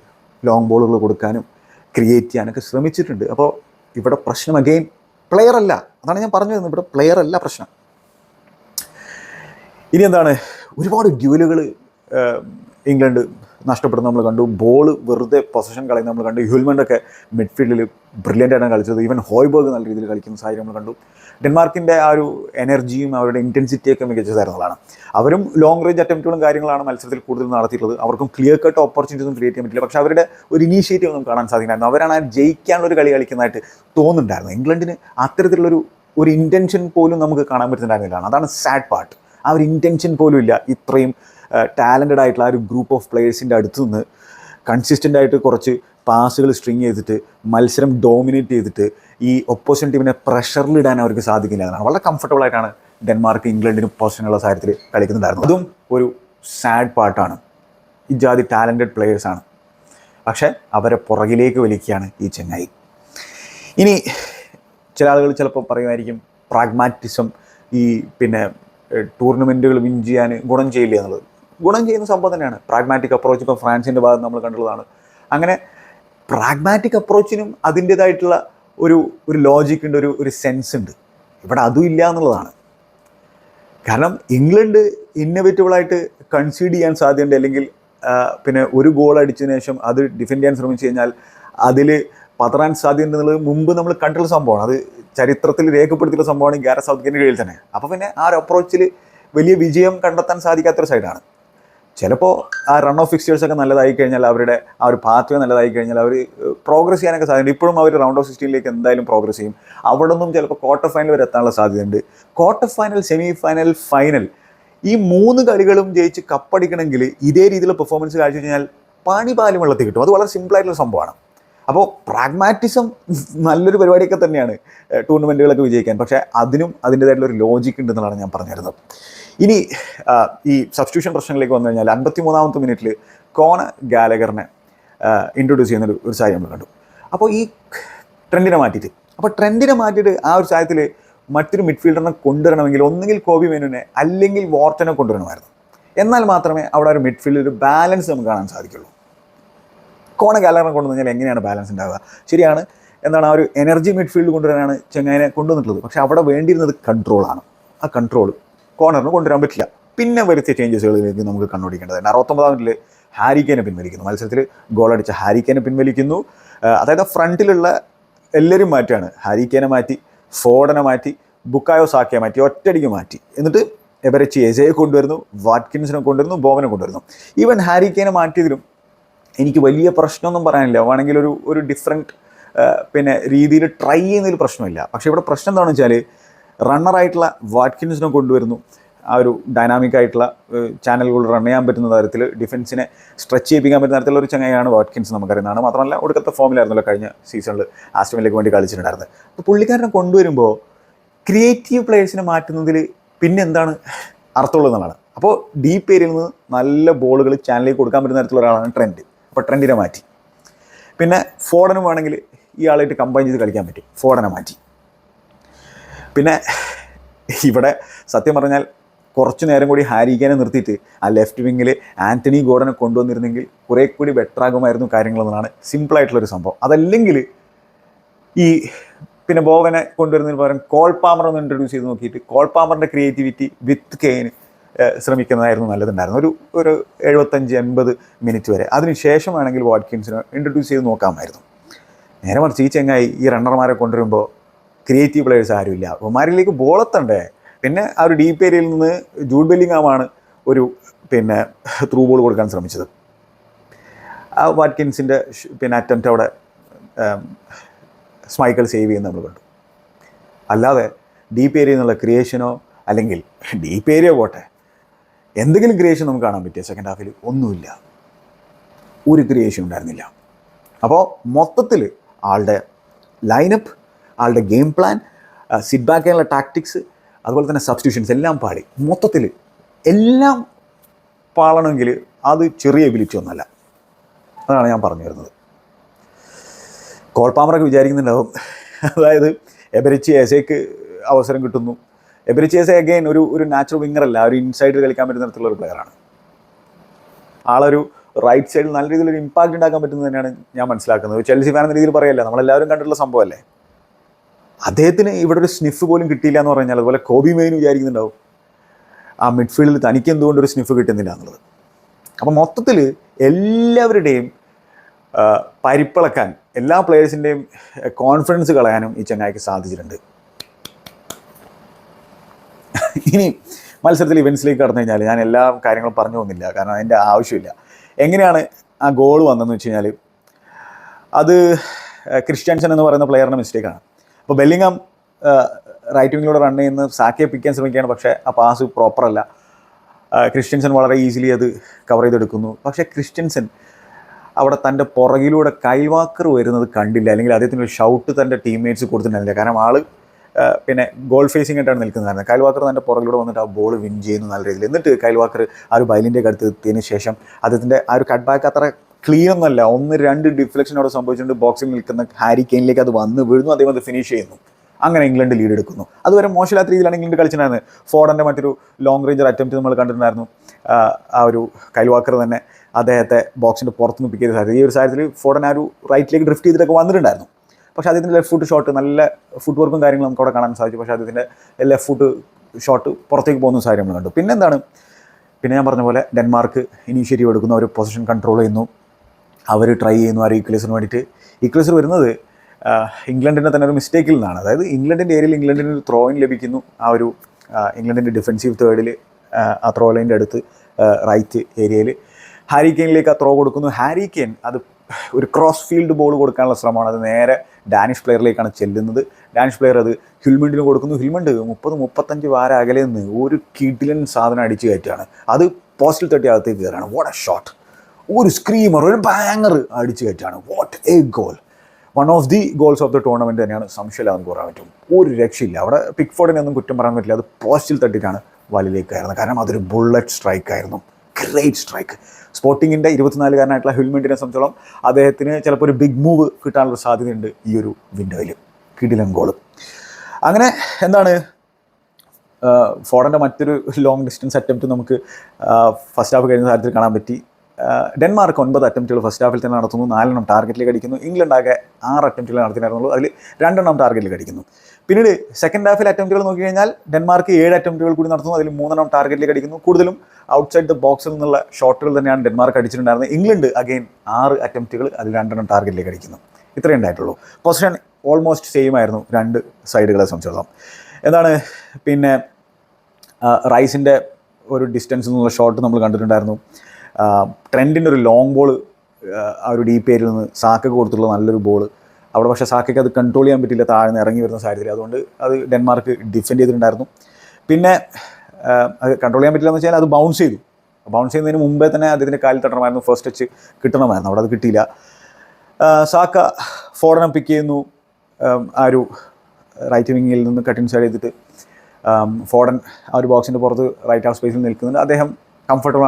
Speaker 1: ലോങ് ബോളുകൾ കൊടുക്കാനും ക്രിയേറ്റ് ചെയ്യാനൊക്കെ ശ്രമിച്ചിട്ടുണ്ട്. അപ്പോൾ ഇവിടെ പ്രശ്നം അഗെയിൻ പ്ലെയർ അല്ല. അതാണ് ഞാൻ പറഞ്ഞു വരുന്നത്. ഇവിടെ പ്ലെയർ അല്ല പ്രശ്നം. ഇനി എന്താണ്? ഒരുപാട് ഡ്യൂലുകൾ ഇംഗ്ലണ്ട് നഷ്ടപ്പെടുന്നത് നമ്മൾ കണ്ടു. ബോൾ വെറുതെ പൊസിഷൻ കളയുന്ന നമ്മൾ കണ്ടു. ഹ്യൂൽമെന്റൊക്കെ മിഡ്ഫീൽഡിൽ ബ്രില്യന്റ് ആയിട്ടാണ് കളിച്ചത്. ഈവൻ ഹോയ്ബർഗ് നല്ല രീതിയിൽ കളിക്കുന്ന സാഹചര്യം നമ്മൾ കണ്ടു. ഡെൻമാർക്കിന്റെ ആ ഒരു എനർജിയും അവരുടെ ഇന്റൻസിറ്റിയൊക്കെ മികച്ചതായിരുന്നതാണ് അവരും ലോങ് റേഞ്ച് അറ്റംപ്റ്റുകളും കാര്യങ്ങളാണ് മത്സരത്തിൽ കൂടുതൽ നടത്തിയിട്ടുള്ളത്. അവർക്കും ക്ലിയർ കട്ട് ഓപ്പർച്യൂണിറ്റീസ് ഒന്നും ക്രിയേറ്റ് ചെയ്യാൻ പറ്റില്ല. പക്ഷേ അവരുടെ ഒരു ഇനീഷ്യേറ്റീവ് ഒന്നും കാണാൻ സാധിക്കുന്നുണ്ടായിരുന്നു അവരാണ് ആ ജയിക്കാനുള്ള ഒരു കളി കളിക്കുന്നതായിട്ട് തോന്നുന്നുണ്ടായിരുന്നു. ഇംഗ്ലണ്ടിന് അത്തരത്തിലുള്ളൊരു ഒരു ഇന്റൻഷൻ പോലും നമുക്ക് കാണാൻ പറ്റുന്നുണ്ടായിരുന്നില്ല. അതാണ് സാഡ് പാർട്ട് ആ ഒരു ഇന്റൻഷൻ പോലും ഇല്ല. ഇത്രയും ടാലന്റഡ് ആയിട്ടുള്ള ആ ഒരു ഗ്രൂപ്പ് ഓഫ് പ്ലേയേഴ്സിന്റെ അടുത്ത് നിന്ന് കൺസിസ്റ്റന്റ് ആയിട്ട് കുറച്ച് പാസുകൾ സ്ട്രിങ് ചെയ്തിട്ട് മത്സരം ഡോമിനേറ്റ് ചെയ്തിട്ട് ഈ ഒപ്പോസിഷൻ ടീമിനെ പ്രഷറിലിടാൻ അവർക്ക് സാധിക്കില്ല. എന്നാണ് വളരെ കംഫർട്ടബിൾ ആയിട്ടാണ് ഡെൻമാർക്ക് ഇംഗ്ലണ്ടിനും പൊസിഷനുള്ള സാഹചര്യത്തിൽ കളിക്കുന്നുണ്ടായിരുന്നു അതും ഒരു സാഡ് പാർട്ടാണ് ഈ ജാതി ടാലന്റഡ് പ്ലെയേഴ്സാണ് പക്ഷേ അവരെ പുറകിലേക്ക് വലിക്കുകയാണ് ഈ ചെന്നൈ. ഇനി ചില ആളുകൾ ചിലപ്പോൾ പറയുമായിരിക്കും പ്രാഗ്മാറ്റിസം ഈ പിന്നെ ടൂർണമെന്റുകൾ വിൻ ചെയ്യാൻ ഗുണം ചെയ്യില്ല എന്നുള്ളത്. ഗുണം ചെയ്യുന്ന സംഭവം തന്നെയാണ്. പ്രാഗ്മാറ്റിക് അപ്രോച്ച് ഇപ്പോൾ ഫ്രാൻസിന്റെ ഭാഗത്ത് നമ്മൾ കണ്ടുള്ളതാണ്. അങ്ങനെ പ്രാഗ്മാറ്റിക് അപ്രോച്ചിനും അതിന്റേതായിട്ടുള്ള ഒരു ഒരു ലോജിക് ഉണ്ട് ഒരു ഒരു സെൻസ് ഉണ്ട്. ഇവിടെ അതും ഇല്ല എന്നുള്ളതാണ്. കാരണം ഇംഗ്ലണ്ട് ഇന്നവേറ്റബിളായിട്ട് കൺസീഡ് ചെയ്യാൻ സാധ്യതയുണ്ട്. അല്ലെങ്കിൽ പിന്നെ ഒരു ഗോൾ അടിച്ചതിന് ശേഷം അത് ഡിഫെൻഡ് ചെയ്യാൻ ശ്രമിച്ചു കഴിഞ്ഞാൽ അതിൽ പതറാൻ സാധ്യത എന്നുള്ളത് മുമ്പ് നമ്മൾ കണ്ടുള്ള സംഭവമാണ്. അത് ചരിത്രത്തിൽ രേഖപ്പെടുത്തിയുള്ള സംഭവമാണ് ഗ്യാരസ് സൗത്ത് കീഴിൽ തന്നെ. അപ്പോൾ പിന്നെ ആ ഒരു അപ്രോച്ചിൽ വലിയ വിജയം കണ്ടെത്താൻ സാധിക്കാത്തൊരു സൈഡാണ് ചിലപ്പോൾ ആ റൺ ഓഫ് ഫിക്സ്റ്റേഴ്സ് ഒക്കെ നല്ലതായി കഴിഞ്ഞാൽ അവരുടെ ആ ഒരു പാത്വേ നല്ലതായി കഴിഞ്ഞാൽ അവർ പ്രോഗ്രസ് ചെയ്യാനൊക്കെ സാധ്യത ഇപ്പോഴും അവർ റൗണ്ട് ഓഫ് സിക്സ്റ്റീനിലേക്ക് എന്തായാലും പ്രോഗ്രസ് ചെയ്യും. അവിടെ നിന്നും ചിലപ്പോൾ ക്വാർട്ടർ ഫൈനൽ വരെ എത്താനുള്ള സാധ്യതയുണ്ട്. Quarter final semi final final ഈ മൂന്ന് കളികളും ജയിച്ച് കപ്പടിക്കണമെങ്കിൽ ഇതേ രീതിയിലുള്ള പെർഫോമൻസ് കാഴ്ച കഴിഞ്ഞാൽ പണി പാലും വെള്ളത്തിൽ കിട്ടും അത് വളരെ സിമ്പിളായിട്ടുള്ള സംഭവമാണ്. അപ്പോൾ പ്രാഗ്മാറ്റിസം നല്ലൊരു പരിപാടിയൊക്കെ തന്നെയാണ് ടൂർണമെന്റുകളൊക്കെ വിജയിക്കാൻ. പക്ഷേ അതിനും അതിന്റേതായിട്ടുള്ള ഒരു ലോജിക് ഉണ്ടെന്നുള്ളതാണ് ഞാൻ പറഞ്ഞിരുന്നത്. ഇനി ഈ സബ്സ്റ്റിറ്റ്യൂഷൻ പ്രശ്നങ്ങളിലേക്ക് വന്നു കഴിഞ്ഞാൽ അൻപത്തി മൂന്നാമത്തെ മിനിറ്റിൽ കോണ ഗാലഗറിനെ ഇൻട്രൊഡ്യൂസ് ചെയ്യുന്ന ഒരു ഒരു സാഹചര്യം നമ്മൾ കണ്ടു. അപ്പോൾ ഈ ട്രെൻഡിനെ മാറ്റിയിട്ട് അപ്പോൾ ട്രെൻഡിനെ മാറ്റിയിട്ട് ആ ഒരു സാഹചര്യത്തിൽ മറ്റൊരു മിഡ്ഫീൽഡറിനെ കൊണ്ടുവരണമെങ്കിൽ ഒന്നുകിൽ കോബി മെനുവിനെ അല്ലെങ്കിൽ വോർട്ടനെ കൊണ്ടുവരണമായിരുന്നു. എന്നാൽ മാത്രമേ അവിടെ ഒരു മിഡ്ഫീൽഡിൽ ഒരു ബാലൻസ് നമുക്ക് കാണാൻ സാധിക്കുള്ളൂ. കോണ ഗാലറിനെ കൊണ്ടുവന്നാൽ എങ്ങനെയാണ് ബാലൻസ് ഉണ്ടാവുക? ശരിയാണ്. എന്താണ് ആ ഒരു എനർജി മിഡ്ഫീൽഡ് കൊണ്ടുവരാനാണ് ചെങ്ങായനെ കൊണ്ടുവന്നിട്ടുള്ളത്. പക്ഷേ അവിടെ വേണ്ടിയിരുന്നത് കൺട്രോളാണ് ആ കൺട്രോൾ കോർണറിന് കൊണ്ടുവരാൻ പറ്റില്ല. പിന്നെ വരുത്തിയ ചേഞ്ചസുകളിലേക്ക് നമുക്ക് കണ്ടുപിടിക്കേണ്ടതുണ്ട് അറുപത്തൊമ്പതാം മിനിറ്റിൽ ഹാരിക്കേനെ പിൻവലിക്കുന്നു. മത്സരത്തിൽ ഗോളടിച്ച ഹാരിക്കേനെ പിൻവലിക്കുന്നു. അതായത് ഫ്രണ്ടിലുള്ള എല്ലാവരും മാറ്റുകയാണ്. ഹാരിക്കേനെ മാറ്റി ഫോഡനെ മാറ്റി ബുക്കായോ സാക്കിയെ മാറ്റി ഒറ്റയടിക്ക് മാറ്റി. എന്നിട്ട് എവരച്ചി എജയെ കൊണ്ടുവരുന്നു. വാറ്റ്കിൻസിനെ കൊണ്ടുവരുന്നു. ബോവനെ കൊണ്ടുവരുന്നു. ഈവൻ ഹാരിക്കേനെ മാറ്റിയതിലും എനിക്ക് വലിയ പ്രശ്നമൊന്നും പറയാനില്ല. വേണമെങ്കിൽ ഒരു ഒരു ഡിഫറെന്റ് പിന്നെ രീതിയിൽ ട്രൈ ചെയ്യുന്നതിൽ പ്രശ്നമില്ല. പക്ഷേ ഇവിടെ പ്രശ്നം എന്താണെന്ന് വെച്ചാൽ റണ്ണറായിട്ടുള്ള വാറ്റ്കിൻസിനെ കൊണ്ടുവരുന്നു. ആ ഒരു ഡൈനാമിക് ആയിട്ടുള്ള ചാനലുകൾ റൺ ചെയ്യാൻ പറ്റുന്ന തരത്തിൽ ഡിഫൻസിനെ സ്ട്രെച്ച് ചെയ്യിപ്പിക്കാൻ പറ്റുന്ന തരത്തിലുള്ള ഒരു ചങ്ങയാണ് വാട്കിൻസ് നമുക്കറിയുന്നതാണ്. മാത്രമല്ല ഒടുക്കത്തെ ഫോമിലായിരുന്നല്ലോ കഴിഞ്ഞ സീസണിൽ ആസ്റ്റമിലേക്ക് വേണ്ടി കളിച്ചിട്ടുണ്ടായിരുന്നത്. അപ്പോൾ പുള്ളിക്കാരനെ കൊണ്ടുവരുമ്പോൾ ക്രിയേറ്റീവ് പ്ലേയേഴ്സിനെ മാറ്റുന്നതിൽ പിന്നെ എന്താണ് അർത്ഥമുള്ളതെന്നാണ് അപ്പോൾ ഡീപ്പ് ഏരിയയിൽ നിന്ന് നല്ല ബോളുകൾ ചാനലിലേക്ക് കൊടുക്കാൻ പറ്റുന്ന തരത്തിലുള്ള ഒരാളാണ് ട്രെൻഡ് അപ്പോൾ ട്രെൻഡിനെ മാറ്റി. പിന്നെ ഫോഡനും വേണമെങ്കിൽ ഇയാളായിട്ട് കമ്പൈൻ ചെയ്ത് കളിക്കാൻ പറ്റും. ഫോഡനെ മാറ്റി. പിന്നെ ഇവിടെ സത്യം പറഞ്ഞാൽ കുറച്ച് നേരം കൂടി ഹാരിക്കാനെ നിർത്തിയിട്ട് ആ ലെഫ്റ്റ് വിങ്ങിൽ ആന്റണി ഗോഡനെ കൊണ്ടുവന്നിരുന്നെങ്കിൽ കുറേ കൂടി ബെറ്റർ ആകുമായിരുന്നു കാര്യങ്ങളെന്നാണ് സിമ്പിളായിട്ടുള്ളൊരു സംഭവം. അതല്ലെങ്കിൽ ഈ പിന്നെ ബോവനെ കൊണ്ടുവരുന്നതിന് പകരം കോൾ പാമർ ഒന്ന് ഇൻട്രൊഡ്യൂസ് ചെയ്ത് നോക്കിയിട്ട് കോൾ പാമറിന്റെ ക്രിയേറ്റിവിറ്റി വിത്ത് കെയിന് ശ്രമിക്കുന്നതായിരുന്നു നല്ലതുണ്ടായിരുന്നു. ഒരു ഒരു എഴുപത്തഞ്ച് എൺപത് മിനിറ്റ് വരെ. അതിനുശേഷം വേണമെങ്കിൽ വാട്കിൻസിനെ ഇൻട്രൊഡ്യൂസ് ചെയ്ത് നോക്കാമായിരുന്നു. നേരെ മറിച്ച് ഈ ചെങ്ങായി ഈ റണ്ണർമാരെ കൊണ്ടുവരുമ്പോൾ ക്രിയേറ്റീവ് പ്ലെയേഴ്സ് ആരുമില്ല. അവന്മാരിലേക്ക് ബോളത്തണ്ടേ പിന്നെ ആ ഒരു ഡീപ്പ് ഏരിയയിൽ നിന്ന് ജൂഡ് ബെല്ലിങ്ങാമാണ് ഒരു പിന്നെ ത്രൂ ബോൾ കൊടുക്കാൻ ശ്രമിച്ചത്. ആ വാറ്റ്കിൻസിന്റെ പിന്നെ അറ്റംപ്റ്റ് അവിടെ സ്മൈക്കിൾ സേവ് ചെയ്യുന്ന നമ്മൾ കണ്ടു. അല്ലാതെ ഡീപ്പ് ഏരിയയിൽ നിന്നുള്ള ക്രിയേഷനോ അല്ലെങ്കിൽ ഡീപ്പ് ഏരിയ പോട്ടെ എന്തെങ്കിലും ക്രിയേഷൻ നമുക്ക് കാണാൻ പറ്റിയ സെക്കൻഡ് ഹാഫിൽ ഒന്നുമില്ല. ഒരു ക്രിയേഷൻ ഉണ്ടായിരുന്നില്ല. അപ്പോൾ മൊത്തത്തിൽ ആളുടെ ലൈനപ്പ് ആളുടെ ഗെയിം പ്ലാൻ സിറ്റ് ബാക്ക് ചെയ്യാനുള്ള ടാക്ടിക്സ് അതുപോലെ തന്നെ സബ്സ്റ്റിറ്റ്യൂഷൻസ് എല്ലാം പാടി. മൊത്തത്തിൽ എല്ലാം പാളണമെങ്കിൽ അത് ചെറിയ എബിലിറ്റി ഒന്നല്ല അതാണ് ഞാൻ പറഞ്ഞു വരുന്നത്. കോൾപാമറൊക്കെ വിചാരിക്കുന്നുണ്ടാവും. അതായത് എബരച്ചി എസേക്ക് അവസരം കിട്ടുന്നു. എബരിച്ചി അഗൈൻ ഒരു ഒരു നാച്ചുറൽ വിങ്ങർ അല്ല. ഒരു ഇൻസൈഡിൽ കളിക്കാൻ പറ്റുന്ന തരത്തിലുള്ള ഒരു പ്ലെയറാണ് ആളൊരു റൈറ്റ് സൈഡിൽ നല്ല രീതിയിൽ ഒരു ഇമ്പാക്റ്റ് ഉണ്ടാക്കാൻ പറ്റുന്നത് തന്നെയാണ് ഞാൻ മനസ്സിലാക്കുന്നത്. ചെൽസി ഫാൻ എന്ന രീതിയിൽ പറയല്ല നമ്മളെല്ലാവരും കണ്ടിട്ടുള്ള സംഭവമല്ലേ? അദ്ദേഹത്തിന് ഇവിടെ ഒരു സ്നിഫ് പോലും കിട്ടിയില്ല എന്ന് പറഞ്ഞാൽ അതുപോലെ കോബി മെയിൻ വിചാരിക്കുന്നുണ്ടാവും. ആ മിഡ്ഫീൽഡിൽ തനിക്ക് എന്തുകൊണ്ട് ഒരു സ്നിഫ് കിട്ടുന്നില്ല എന്നുള്ളത്. അപ്പം മൊത്തത്തിൽ എല്ലാവരുടെയും പരിപ്പിളക്കാൻ എല്ലാ പ്ലേയേഴ്സിന്റെയും കോൺഫിഡൻസ് കളയാനും ഈ ചങ്ങായിക്ക് സാധിച്ചിട്ടുണ്ട്. ഇനി മത്സരത്തിൽ ഇവൻസിലേക്ക് കടന്നു കഴിഞ്ഞാൽ ഞാൻ എല്ലാ കാര്യങ്ങളും പറഞ്ഞു പോകുന്നില്ല. കാരണം അതിന്റെ ആവശ്യമില്ല. എങ്ങനെയാണ് ആ ഗോൾ വന്നതെന്ന് വെച്ച് കഴിഞ്ഞാൽ അത് ക്രിസ്ത്യൻസൺ എന്ന് പറയുന്ന പ്ലെയറിന്റെ മിസ്റ്റേക്കാണ് അപ്പോൾ ബെല്ലിങ്ങാം റൈറ്റ് വിങ്ങിലൂടെ റൺ ചെയ്യുന്ന സാക്കിയെ പിക്കാൻ ശ്രമിക്കുകയാണ്. പക്ഷേ ആ പാസ് പ്രോപ്പറല്ല ക്രിസ്ത്യൻസൺ വളരെ ഈസിലി അത് കവർ ചെയ്തെടുക്കുന്നു. പക്ഷേ ക്രിസ്ത്യൻസൺ അവിടെ തന്റെ പുറകിലൂടെ കൈവാക്കർ വരുന്നത് കണ്ടില്ല. അല്ലെങ്കിൽ അദ്ദേഹത്തിന്റെ ഒരു ഷൗട്ട് തന്റെ ടീംമേറ്റ്സ് കൊടുത്തിട്ടുണ്ടായിരുന്നില്ല. കാരണം ആൾ ആ, പിന്നെ ഗോൾ ഫേസിംഗ് ആയിട്ടാണ് നിൽക്കുന്നതായിരുന്നു. കൈൽവാക്കർ തന്റെ പുറകിലൂടെ വന്നിട്ട് ആ ബോൾ വിൻ ചെയ്യുന്നു നല്ല രീതിയിൽ. എന്നിട്ട് കൈൽവാക്കർ ആ ഒരു ബൈലിന്റെ അടുത്ത് എത്തിയതിന് ശേഷം അദ്ദേഹത്തിന്റെ ആ ഒരു കട്ട് ബാക്ക് അത്ര ക്ലിയർ ഒന്നല്ല ഒന്ന് രണ്ട് ഡിഫ്ലക്ഷൻ അവിടെ സംഭവിച്ചിട്ടുണ്ട്. ബോക്സിൽ നിൽക്കുന്ന ഹാരി കെയിനിലേക്ക് അത് വന്ന് വീഴുന്നു. അദ്ദേഹം അത് ഫിനിഷ് ചെയ്യുന്നു. അങ്ങനെ ഇംഗ്ലണ്ട് ലീഡ് എടുക്കുന്നു. അതുവരെ മോശമില്ലാത്ത രീതിയിലാണ് ഇംഗ്ലണ്ട് കളിച്ചിട്ടുണ്ടായിരുന്നത്. ഫോർഡന്റെ മറ്റൊരു ലോങ് റേഞ്ച് അറ്റംപ്റ്റ് നമ്മൾ കണ്ടിട്ടുണ്ടായിരുന്നു. ആ, ആ ഒരു കൈൽവാക്കർ തന്നെ അദ്ദേഹത്തെ ബോക്സിന്റെ പുറത്തുനിന്ന് പിക്ക് ചെയ്ത സാധ്യത ഈ ഒരു സാഹചര്യത്തിൽ ഫോർഡൻ ആ ഒരു റൈറ്റിലേക്ക് ഡ്രിഫ്റ്റ് ചെയ്തിട്ടൊക്കെ വന്നിട്ടുണ്ടായിരുന്നു. പക്ഷേ അദ്ദേഹത്തിന്റെ ലെഫ്റ്റ് ഫുട്ട് ഷോട്ട് നല്ല ഫുട് വർക്കും കാര്യങ്ങളും നമുക്ക് അവിടെ കാണാൻ സാധിച്ചു. പക്ഷേ അദ്ദേഹത്തിന്റെ ലെഫ്റ്റ് ഫുട്ട് ഷോട്ട് പുറത്തേക്ക് പോകുന്ന സാഹചര്യം നമ്മൾ കണ്ടു. പിന്നെന്താണ് പിന്നെ ഞാൻ പറഞ്ഞ പോലെ ഡെൻമാർക്ക് ഇനീഷ്യേറ്റീവ് എടുക്കുന്നു. അവർ പൊസിഷൻ കൺട്രോൾ ചെയ്യുന്നു. അവർ ട്രൈ ചെയ്യുന്നു ആ ഈക്ലേസിന് വേണ്ടിയിട്ട്. ഈക്ലേസർ വരുന്നത് ഇംഗ്ലണ്ടിന്റെ തന്നെ ഒരു മിസ്റ്റേക്കിൽ നിന്നാണ്. അതായത് ഇംഗ്ലണ്ടിന്റെ ഏരിയയിൽ ഇംഗ്ലണ്ടിന് ഒരു ത്രോയിൻ ലഭിക്കുന്നു. ആ ഒരു ഇംഗ്ലണ്ടിന്റെ ഡിഫൻസീവ് തേർഡിൽ ആ ത്രോ ലൈന്റെ അടുത്ത് റൈറ്റ് ഏരിയയിൽ ഹാരി കെയിനിലേക്ക് ആ ത്രോ കൊടുക്കുന്നു. ഹാരി കെയിൻ അത് ഒരു ക്രോസ് ഫീൽഡ് ബോൾ കൊടുക്കാനുള്ള ശ്രമമാണ്. അത് നേരെ ഡാനിഷ് പ്ലെയറിലേക്കാണ് ചെല്ലുന്നത്. ഡാനിഷ് പ്ലെയർ അത് ഹിൽമണ്ടിന് കൊടുക്കുന്നു. ഹിൽമണ്ട് മുപ്പത് മുപ്പത്തഞ്ച് വാര അകലെ നിന്ന് ഒരു കിഡിലൻ സാധനം അടിച്ചു കയറ്റുകയാണ്. അത് പോസ്റ്റിൽ തട്ടി അകത്തേക്ക് കയറുകയാണ്. വാട്ട് എ ഷോട്ട് ഒരു സ്ക്രീമർ ഒരു ബാങ്ങർ അടിച്ചു കയറ്റാണ് what a goal one of the goals of the tournament തന്നെയാണ് സംശയമില്ലാതെ പറയാൻ പറ്റും. ഒരു രക്ഷയില്ല. അവിടെ പിക്ഫോർഡിനൊന്നും കുറ്റം പറയാൻ പറ്റില്ല. അത് പോസ്റ്റിൽ തട്ടിയിട്ടാണ് വലയിലേക്ക് കയറുന്നത്. കാരണം അതൊരു ബുള്ളറ്റ് സ്ട്രൈക്ക് ആയിരുന്നു. ഗ്രേറ്റ് സ്ട്രൈക്ക് സ്പോർട്ടിങ്ങിന്റെ ഇരുപത്തിനാലുകാരനായിട്ടുള്ള ഹെൽമെറ്റിനെ സംബന്ധിച്ചോളം അദ്ദേഹത്തിന് ചിലപ്പോൾ ഒരു ബിഗ് മൂവ് കിട്ടാനുള്ള സാധ്യതയുണ്ട് ഈ ഒരു വിൻഡോയിൽ കിടിലൻ ഗോൾ അങ്ങനെ എന്താണ്? ഫോർഡന്റെ മറ്റൊരു ലോങ് ഡിസ്റ്റൻസ് അറ്റംപ്റ്റ് നമുക്ക് ഫസ്റ്റ് ഹാഫ് കഴിഞ്ഞ സാഹചര്യത്തിൽ കാണാൻ പറ്റി. ഡെൻമാർക്ക് ഒൻപത് അറ്റംപ്റ്റുകൾ ഫസ്റ്റ് ഹാഫിൽ തന്നെ നടത്തുന്നു നാലെണ്ണം ടാർഗറ്റിലേക്ക് അടിക്കുന്നു. ഇംഗ്ലണ്ട് ആകെ ആറ് അറ്റംപ്റ്റുകൾ നടത്തിയിട്ടുള്ളൂ അതിൽ രണ്ടെണ്ണം ടാർഗറ്റിലേക്ക് അടിക്കുന്നു. പിന്നീട് സെക്കൻഡ് ഹാഫിൽ അറ്റംപ്റ്റുകൾ നോക്കി കഴിഞ്ഞാൽ ഡെൻമാർക്ക് ഏഴ് അറ്റംപ്റ്റുകൾ കൂടി നടത്തുന്നു. അതിൽ മൂന്നെണ്ണം ടാർഗറ്റിലേക്ക് അടിക്കുന്നു. കൂടുതലും ഔട്ട്സൈഡ് ദ ബോക്സിൽ നിന്നുള്ള ഷോട്ടുകൾ തന്നെയാണ് ഡെൻമാർക്ക് അടിച്ചിട്ടുണ്ടായിരുന്നത്. ഇംഗ്ലണ്ട് അഗെയിൻ ആറ് അറ്റംപ്റ്റുകൾ അതിൽ രണ്ടെണ്ണം ടാർഗറ്റിലേക്ക് അടിക്കുന്നു. ഇത്രയേ ഉണ്ടായിട്ടുള്ളൂ. പൊസിഷൻ ഓൾമോസ്റ്റ് സെയിം ആയിരുന്നു രണ്ട് സൈഡുകളെ സംബന്ധിച്ചിടത്തോളം. എന്താണ്? പിന്നെ റൈസിന്റെ ഒരു ഡിസ്റ്റൻസിൽ നിന്നുള്ള ഷോട്ട് നമ്മൾ കണ്ടിട്ടുണ്ടായിരുന്നു. ട്രെൻഡിന്റെ ഒരു ലോങ് ബോൾ ആ ഒരു ഡീപ്പ് ഏരിയയിൽ നിന്ന് സാക്കക്ക് കൊടുത്തുള്ള നല്ലൊരു ബോൾ അവിടെ പക്ഷേ സാക്കയ്ക്ക് അത് കൺട്രോൾ ചെയ്യാൻ പറ്റില്ല താഴ്ന്ന് ഇറങ്ങി വരുന്ന സാഹചര്യം. അതുകൊണ്ട് അത് ഡെൻമാർക്ക് ഡിഫെൻഡ് ചെയ്തിട്ടുണ്ടായിരുന്നു. പിന്നെ അത് കൺട്രോൾ ചെയ്യാൻ പറ്റില്ല എന്ന് വെച്ചാൽ അത് ബൗൺസ് ചെയ്തു. ബൗൺസ് ചെയ്യുന്നതിന് മുമ്പേ തന്നെ അദ്ദേഹത്തിന്റെ കാലിൽ തട്ടണമായിരുന്നു ഫസ്റ്റ് ടച്ച് കിട്ടണമായിരുന്നു. അവിടെ അത് കിട്ടിയില്ല. സാക്ക ഫോർഡനെ പിക്ക് ചെയ്യുന്നു. ആം, ഒരു റൈറ്റ് വിങ്ങിൽ നിന്ന് കട്ടിങ് സൈഡ് ചെയ്തിട്ട് ഫോർഡൻ ആ ഒരു ബോക്സിന്റെ പുറത്ത് റൈറ്റ് ഹാഫ് സ്പേസിൽ നിൽക്കുന്നുണ്ട്. അദ്ദേഹം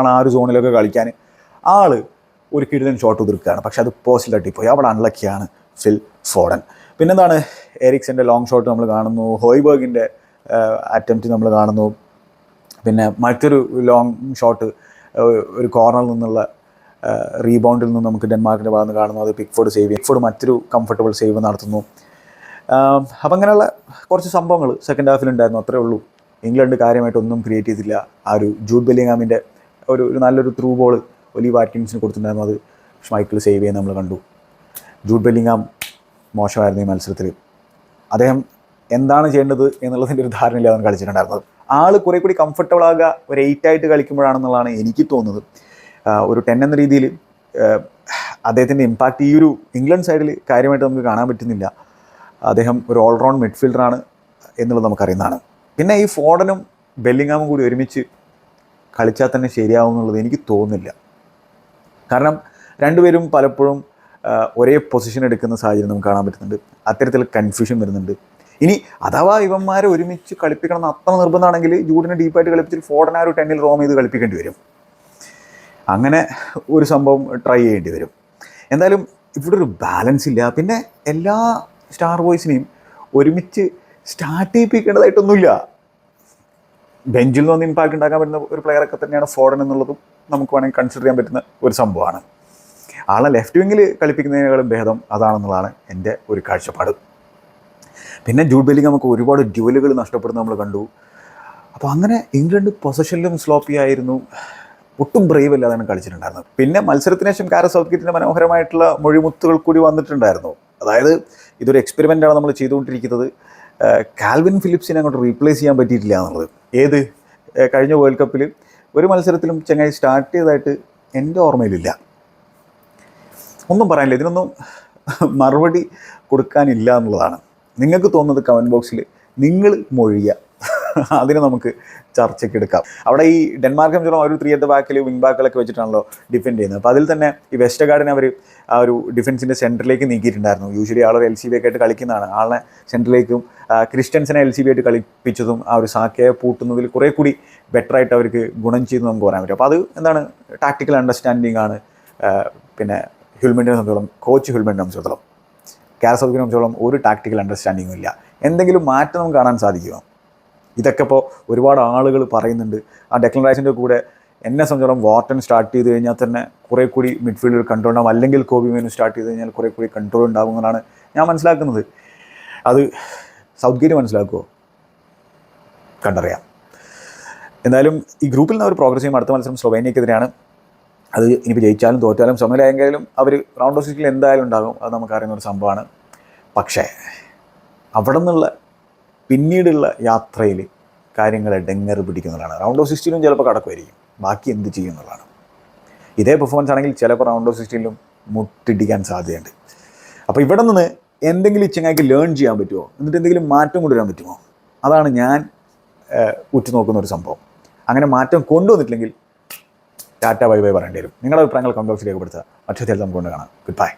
Speaker 1: ആണ് ആ ഒരു സോണിലൊക്കെ കളിക്കാൻ. ആൾ ഒരു കിടിലൻ ഷോട്ട് ഉതിർക്കുകയാണ്. പക്ഷേ അത് പോസ്റ്റിൽ തട്ടിപ്പോയി. അവിടെ അൺലക്കിയാണ് ഫിൽ ഫോഡൻ. പിന്നെന്താണ്? എറിക്സിന്റെ ലോങ് ഷോട്ട് നമ്മൾ കാണുന്നു. ഹോയ്ബർഗിന്റെ അറ്റംപ്റ്റ് നമ്മൾ കാണുന്നു. പിന്നെ മറ്റൊരു ലോങ് ഷോട്ട് ഒരു കോർണറിൽ നിന്നുള്ള റീബൗണ്ടിൽ നിന്ന് നമുക്ക് ഡെൻമാർക്കിന്റെ ഭാഗത്ത് കാണുന്നു. അത് പിക്ഫോർഡ് സേവ് പിക്ഫോർഡ് മറ്റൊരു കംഫർട്ടബിൾ സേവ് നടത്തുന്നു. അപ്പം അങ്ങനെയുള്ള കുറച്ച് സംഭവങ്ങൾ സെക്കൻഡ് ഹാഫിലുണ്ടായിരുന്നു അത്രേ ഉള്ളൂ. ഇംഗ്ലണ്ട് കാര്യമായിട്ടൊന്നും ക്രിയേറ്റ് ചെയ്തില്ല ആ ഒരു ജൂഡ് ബെല്ലിങ്ങാമിന്റെ ഒരു ഒരു നല്ലൊരു ത്രൂ ബോൾ ഒലി വാറ്റ്കിൻസിന് കൊടുത്തിട്ടുണ്ടായിരുന്നു. അത് ഷ്മൈക്കിൾ സേവ് ചെയ്യാൻ നമ്മൾ കണ്ടു. ജൂഡ് ബെല്ലിങ്ങാം മോശമായിരുന്നു ഈ മത്സരത്തിൽ അദ്ദേഹം എന്താണ് ചെയ്യേണ്ടത് എന്നുള്ളതിന്റെ ഒരു ധാരണയിലാണ് കളിച്ചിട്ടുണ്ടായിരുന്നത്. ആൾ കുറേ കൂടി കംഫർട്ടബിൾ ആകുക ഒരു എയ്റ്റ് ആയിട്ട് കളിക്കുമ്പോഴാണെന്നുള്ളതാണ് എനിക്ക് തോന്നുന്നത്. ഒരു ടെൻ എന്ന രീതിയിൽ അദ്ദേഹത്തിന്റെ ഇമ്പാക്റ്റ് ഈ ഒരു ഇംഗ്ലണ്ട് സൈഡിൽ കാര്യമായിട്ട് നമുക്ക് കാണാൻ പറ്റുന്നില്ല. അദ്ദേഹം ഒരു ഓൾറൗണ്ട് മിഡ്ഫീൽഡറാണ് എന്നുള്ളത് നമുക്കറിയുന്നതാണ്. പിന്നെ ഈ ഫോഡനും ബെല്ലിങ്ങാമും കൂടി ഒരുമിച്ച് കളിച്ചാൽ തന്നെ ശരിയാവും എന്നുള്ളത് എനിക്ക് തോന്നുന്നില്ല. കാരണം രണ്ടുപേരും പലപ്പോഴും ഒരേ പൊസിഷൻ എടുക്കുന്ന സാഹചര്യം നമുക്ക് കാണാൻ പറ്റുന്നുണ്ട്. അത്തരത്തിൽ കൺഫ്യൂഷൻ വരുന്നുണ്ട്. ഇനി അഥവാ ഇവന്മാരെ ഒരുമിച്ച് കളിപ്പിക്കണം എന്ന് അത്ര നിർബന്ധമാണെങ്കിൽ ജൂഡിനെ ഡീപ്പായിട്ട് കളിപ്പിച്ചിട്ട് ഫോർഡനെ ആ ഒരു ടെന്നിൽ റോം ചെയ്ത് കളിപ്പിക്കേണ്ടി വരും. അങ്ങനെ ഒരു സംഭവം ട്രൈ ചെയ്യേണ്ടി വരും. എന്തായാലും ഇവിടെ ഒരു ബാലൻസ് ഇല്ല. പിന്നെ എല്ലാ സ്റ്റാർ ബോയ്സിനെയും ഒരുമിച്ച് സ്റ്റാർട്ട് ചെയ്യിപ്പിക്കേണ്ടതായിട്ടൊന്നുമില്ല. ബെഞ്ചിൽ നിന്ന് ഇമ്പാക്ട് ഉണ്ടാക്കാൻ പറ്റുന്ന ഒരു പ്ലെയറൊക്കെ തന്നെയാണ് ഫോർഡൻ എന്നുള്ളതും നമുക്ക് വേണമെങ്കിൽ കൺസിഡർ ചെയ്യാൻ പറ്റുന്ന ഒരു സംഭവമാണ്. ആളെ ലെഫ്റ്റ് വിങ്ങിൽ കളിപ്പിക്കുന്നതിനേക്കാളും ഭേദം അതാണെന്നുള്ളതാണ് എന്റെ ഒരു കാഴ്ചപ്പാട്. പിന്നെ ജൂഡ് ബെല്ലിങ് നമുക്ക് ഒരുപാട് ഡ്യൂലുകൾ നഷ്ടപ്പെടുന്നത് നമ്മൾ കണ്ടു. അപ്പോൾ അങ്ങനെ ഇംഗ്ലണ്ട് പൊസഷനിലും സ്ലോപ്പി ആയിരുന്നു. ഒട്ടും ബ്രേവ് അല്ലാതാണ് കളിച്ചിട്ടുണ്ടായിരുന്നത്. പിന്നെ മത്സരത്തിന് ശേഷം കാര സൗത്കിറ്റിന്റെ മനോഹരമായിട്ടുള്ള മൊഴിമുത്തുകൾ കൂടി വന്നിട്ടുണ്ടായിരുന്നു. അതായത് ഇതൊരു എക്സ്പെരിമെന്റാണ് നമ്മൾ ചെയ്തുകൊണ്ടിരിക്കുന്നത്. കാൽവിൻ ഫിലിപ്സിനെ അങ്ങോട്ട് റീപ്ലേസ് ചെയ്യാൻ പറ്റിയിട്ടില്ല എന്നുള്ളത്. ഏത്? കഴിഞ്ഞ വേൾഡ് കപ്പിൽ ഒരു മത്സരത്തിലും ചങ്ങായി സ്റ്റാർട്ട് ചെയ്തതായിട്ട് എന്റെ ഓർമ്മയിലില്ല. ഒന്നും പറയാനില്ല. ഇതിനൊന്നും മറുപടി കൊടുക്കാനില്ല എന്നുള്ളതാണ്. നിങ്ങൾക്ക് തോന്നുന്നത് കമന്റ് ബോക്സിൽ നിങ്ങൾ മൊഴിയുക. അതിന് നമുക്ക് ചർച്ചയ്ക്ക് എടുക്കാം അവിടെ ഈ ഡെൻമാർക്കും സംബന്ധിച്ചോളം ഒരു ത്രീ അറ്റ് ബാക്കിൽ വിങ് ബാക്കുകളൊക്കെ വെച്ചിട്ടാണല്ലോ ഡിഫെൻഡ് ചെയ്യുന്നത്. അപ്പോൾ അതിൽ തന്നെ ഈ വെസ്റ്റ് ഗാർഡിനെ അവർ ആ ഒരു ഡിഫൻസിന്റെ സെന്ററിലേക്ക് നീക്കിയിട്ടുണ്ടായിരുന്നു. യൂഷ്വലി ആളൊരു എൽ സി ബി ഒക്കെ ആയിട്ട് കളിക്കുന്നതാണ്. ആളെ സെന്ററിലേക്കും ക്രിസ്ത്യൻസിനെ എൽ സി ബി ആയിട്ട് കളിപ്പിച്ചതും ആ ഒരു സാക്കയെ പൂട്ടുന്നതിൽ കുറേ കൂടി ബെറ്റർ ആയിട്ട് അവർക്ക് ഗുണം ചെയ്തു നമുക്ക് പറയാൻ പറ്റും. അപ്പോൾ അത് എന്താണ് ടാക്ടിക്കൽ അണ്ടർസ്റ്റാൻഡിങ് ആണ് പിന്നെ ഹ്യൂൽമെന്റിനെ സംബന്ധിച്ചോളം കോച്ച് ഹ്യൂൽമെന്റിനെ സംബന്ധിച്ചിടത്തോളം കാരസൗദിനെ സംബന്ധിച്ചോളം ഒരു ടാക്ടിക്കൽ അണ്ടർസ്റ്റാൻഡിങ്ങും ഇല്ല. എന്തെങ്കിലും മാറ്റം നമുക്ക് കാണാൻ സാധിക്കുമോ? ഇതൊക്കെ ഇപ്പോൾ ഒരുപാട് ആളുകൾ പറയുന്നുണ്ട്. ആ ഡെക്ലൻ റൈസിന്റെ കൂടെ എന്നെ സംബന്ധിച്ചോളം വാർട്ടൺ സ്റ്റാർട്ട് ചെയ്ത് കഴിഞ്ഞാൽ തന്നെ കുറേ കൂടി മിഡ്ഫീൽഡിൽ കൺട്രോൾ ഉണ്ടാവും. അല്ലെങ്കിൽ കോബി മേനു സ്റ്റാർട്ട് ചെയ്ത് കഴിഞ്ഞാൽ കുറേ കൂടി കൺട്രോൾ ഉണ്ടാകും എന്നാണ് ഞാൻ മനസ്സിലാക്കുന്നത്. അത് സൗത്ത് ഗേറ്റ് മനസ്സിലാക്കുമോ കണ്ടറിയാം. എന്തായാലും ഈ ഗ്രൂപ്പിൽ നിന്ന് അവർ പ്രോഗ്രസ് ചെയ്യും. അടുത്ത മത്സരം സ്ലൊവേനിയക്കെതിരെയാണ്. അത് ഇനിയിപ്പോൾ ജയിച്ചാലും തോറ്റാലും സമനിലയെങ്കിലും അവർ റൗണ്ട് ഓഫ് സിക്സിൽ എന്തായാലും ഉണ്ടാകും. അത് നമുക്കറിയുന്ന ഒരു സംഭവമാണ്. പക്ഷേ അവിടെ നിന്നുള്ള പിന്നീടുള്ള യാത്രയിൽ കാര്യങ്ങൾ ഡെങ്ങർ പിടിക്കുന്നതാണ്. റൗണ്ട് ഓഫ് സിക്സ്റ്റീനും ചിലപ്പോൾ കടക്കുമായിരിക്കും. ബാക്കി എന്ത് ചെയ്യും എന്നുള്ളതാണ്. ഇതേ പെർഫോമൻസ് ആണെങ്കിൽ ചിലപ്പോൾ റൗണ്ട് ഓഫ് സിക്സ്റ്റീനിലും മുട്ടിടിക്കാൻ സാധ്യതയുണ്ട്. അപ്പോൾ ഇവിടെ നിന്ന് എന്തെങ്കിലും ചങ്ങായിക്ക് ലേൺ ചെയ്യാൻ പറ്റുമോ? എന്നിട്ട് എന്തെങ്കിലും മാറ്റം കൊണ്ടുവരാൻ പറ്റുമോ? അതാണ് ഞാൻ ഉറ്റുനോക്കുന്ന ഒരു സംഭവം. അങ്ങനെ മാറ്റം കൊണ്ടുവന്നിട്ടില്ലെങ്കിൽ ടാറ്റ ബൈ ബൈ പറയേണ്ടി വരും. നിങ്ങളുടെ അഭിപ്രായങ്ങൾ കമന്റ് ബോക്സിൽ രേഖപ്പെടുത്തുക മറ്റൊരു നമുക്ക് കൊണ്ട് കാണാം. Good bye